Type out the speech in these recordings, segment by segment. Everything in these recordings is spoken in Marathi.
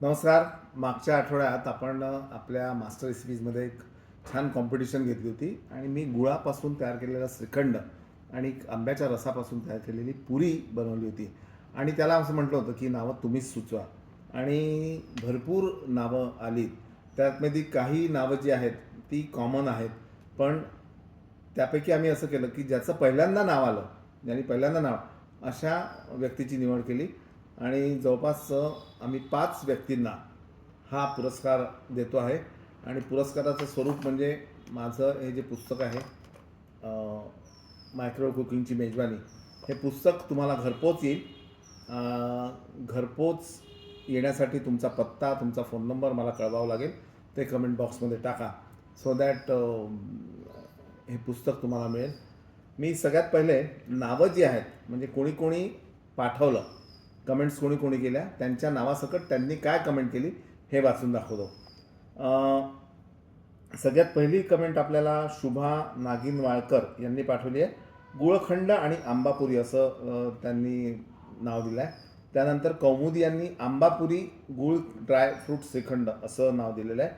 नमस्कार. मागच्या आठवड्यात आपण आपल्या मास्टर रेसिपीजमध्ये एक छान कॉम्पिटिशन घेतली होती आणि मी गुळापासून तयार केलेला श्रीखंड आणि आंब्याच्या रसापासून तयार केलेली पुरी बनवली होती. आणि त्याला असं म्हटलं होतं की नावं तुम्हीच सुचवा. आणि भरपूर नावं आली त्यातमध्ये काही नावं जी आहेत ती कॉमन आहेत. पण त्यापैकी आम्ही असं केलं की ज्याचं पहिल्यांदा नाव आलं ज्यांनी पहिल्यांदा नाव अशा व्यक्तीची निवड केली. आणि जवळपास आम्ही पाच व्यक्तींना हा पुरस्कार देतो आहे. आणि पुरस्काराचं स्वरूप म्हणजे माझं हे जे पुस्तक आहे मायक्रो कुकिंगची मेजवानी हे पुस्तक तुम्हाला घरपोच येईल. घरपोच येण्यासाठी तुमचा पत्ता तुमचा फोन नंबर मला कळवावा लागेल. ते कमेंट बॉक्समध्ये टाका. सो दॅट हे पुस्तक तुम्हाला मिळेल. मी सगळ्यात पहिले नावं जी आहेत म्हणजे कोणी कोणी पाठवलं कमेंट्स कोणी कोणी केल्या त्यांच्या नावासकट त्यांनी काय कमेंट केली हे वाचून दाखवतो. सगळ्यात पहिली कमेंट आपल्याला शुभा नागिन वाळकर यांनी पाठवली आहे. गुळखंड आणि आंबापुरी असं त्यांनी नाव दिलं आहे त्यानंतर कौमुदी यांनी आंबापुरी गुळ ड्राय फ्रूट श्रीखंड असं नाव दिलेलं आहे.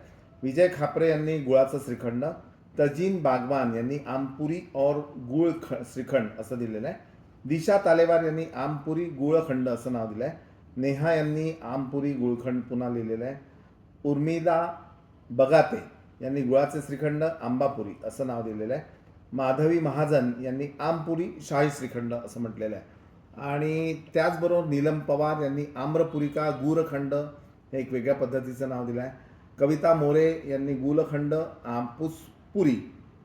विजय खापरे यांनी गुळाचं श्रीखंड. तजीन बागवान यांनी आमपुरी और गुळ ख श्रीखंड असं दिलेलं आहे. दिशा तालेवार यांनी आमपुरी गुळखंड असं नाव दिलं आहे नेहा यांनी आमपुरी गुळखंड पुन्हा लिहिलेलं आहे. उर्मिदा बगाते यांनी गुळाचे श्रीखंड आंबापुरी असं नाव दिलेलं आहे. माधवी महाजन यांनी आमपुरी शाही श्रीखंड असं म्हटलेलं आहे. आणि त्याचबरोबर नीलम पवार यांनी आम्रपुरिका गुरखंड हे एक वेगळ्या पद्धतीचं नाव दिलं आहे कविता मोरे यांनी गुलखंड आंपूस पुरी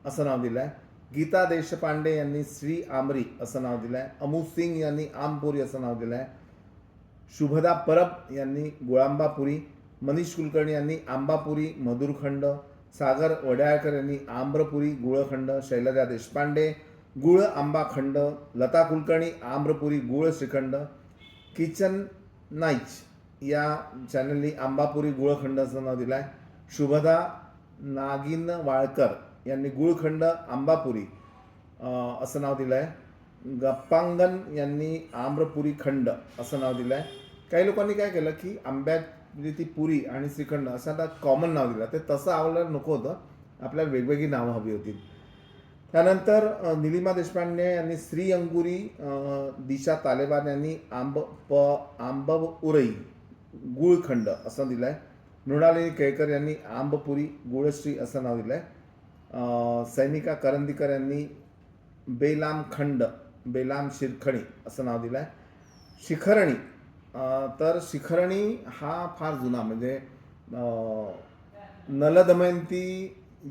असं नाव दिलं आहे गीता देशपांडे यांनी श्री आमरी असं नाव दिलं आहे अमू सिंग यांनी आमपुरी असं नाव दिलं आहे शुभदा परब यांनी गुळांबापुरी मनीष कुलकर्णी यांनी आंबापुरी मधुरखंड सागर वड्याळकर यांनी आम्रपुरी गुळखंड शैलजा देशपांडे गुळ आंबाखंड लता कुलकर्णी आम्रपुरी गुळ श्रीखंड किचन नाईच या चॅनलनी आंबापुरी गुळखंड असं नाव दिलं आहे शुभदा नागिन वाळकर यांनी गुळखंड आंबापुरी असं नाव दिलं आहे गप्पांगन यांनी आम्रपुरी खंड असं नाव दिलं आहे काही लोकांनी काय केलं की आंब्यात म्हणजे ती पुरी आणि श्रीखंड असं आता कॉमन नाव दिलं. ते तसं आवडलं नको होतं. आपल्याला वेगवेगळी नावं हवी होती. त्यानंतर निलिमा देशपांडे यांनी श्री अंगुरी दिशा तालेबान यांनी आंब प आंब उरई गुळखंड असं दिलं आहे मृणालिनी केळकर यांनी आंबपुरी गुळश्री असं नाव दिलं आहे सैनिका करंदीकर यांनी बेलाम खंड बेलाम शिरखणी असं नाव दिलं आहे शिखरणी तर शिखरणी हा फार जुना म्हणजे नलदमयंती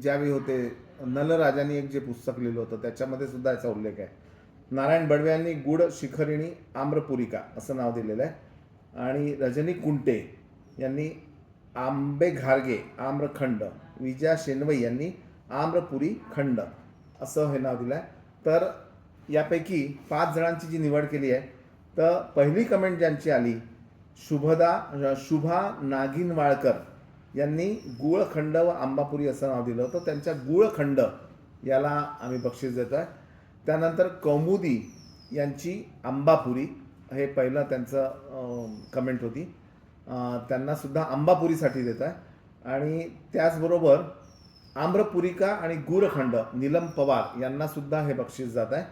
ज्यावेळी होते नलराजांनी एक जे पुस्तक लिहिलं होतं त्याच्यामध्ये सुद्धा याचा उल्लेख आहे. नारायण बडवे यांनी गुड शिखरिणी आम्रपुरिका असं नाव दिलेलं आहे. आणि रजनी कुंटे यांनी आंबे घारगे आम्रखंड विजया शेनवई यांनी आम्रपुरी खंड असं हे नाव दिलं आहे तर यापैकी पाच जणांची जी निवड केली आहे तर पहिली कमेंट ज्यांची आली शुभदा शुभा नागिन वाळकर यांनी गुळखंड व आंबापुरी असं नाव दिलं होतं. त्यांच्या गुळखंड याला आम्ही बक्षीस देतो आहे त्यानंतर कौमुदी यांची आंबापुरी हे पहिलं त्यांचं कमेंट होती. त्यांनासुद्धा आंबापुरीसाठी देत आहे आणि त्याचबरोबर आम्रपुरिका आणि गुरखंड नीलम पवार यांना सुद्धा हे बक्षीस जात आहे.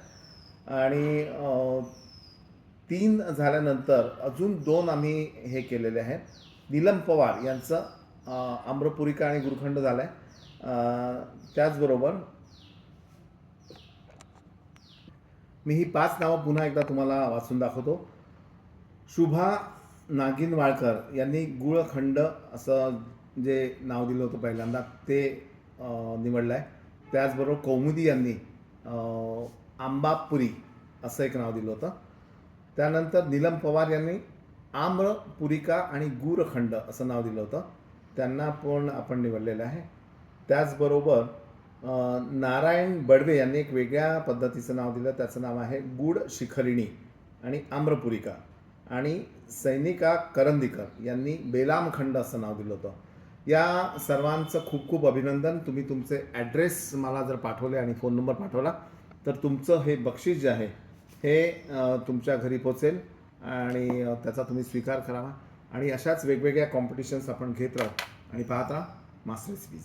आणि तीन झाल्यानंतर अजून दोन आम्ही हे केलेले आहेत. नीलम पवार यांचं आम्रपुरिका आणि गुरखंड झालं आहे त्याचबरोबर मी ही पाच नावं पुन्हा एकदा तुम्हाला वाचून दाखवतो. शुभा नागिन वाळकर यांनी गुळखंड असं जे नाव दिलं होतं पहिल्यांदा ते निवडलं आहे त्याचबरोबर कौमुदी यांनी आंबापुरी असं एक नाव दिलं होतं. त्यानंतर नीलम पवार यांनी आम्रपुरिका आणि गुरखंड असं नाव दिलं होतं. त्यांना पण आपण निवडलेलं आहे. त्याचबरोबर नारायण बडवे यांनी एक वेगळ्या पद्धतीचं नाव दिलं. त्याचं नाव आहे गुड शिखरिणी आणि आम्रपुरिका. आणि सैनिका करंदीकर यांनी बेलामखंड असं नाव दिलं होतं. या सर्वांचं खूप खूप अभिनंदन. तुम्ही तुमचे ॲड्रेस मला जर पाठवले आणि फोन नंबर पाठवला तर तुमचं हे बक्षीस जे आहे हे तुमच्या घरी पोचेल आणि त्याचा तुम्ही स्वीकार करावा. आणि अशाच वेगवेगळ्या कॉम्पिटिशन्स आपण घेत राहू. आणि पाहता मास्टर रेसिपीज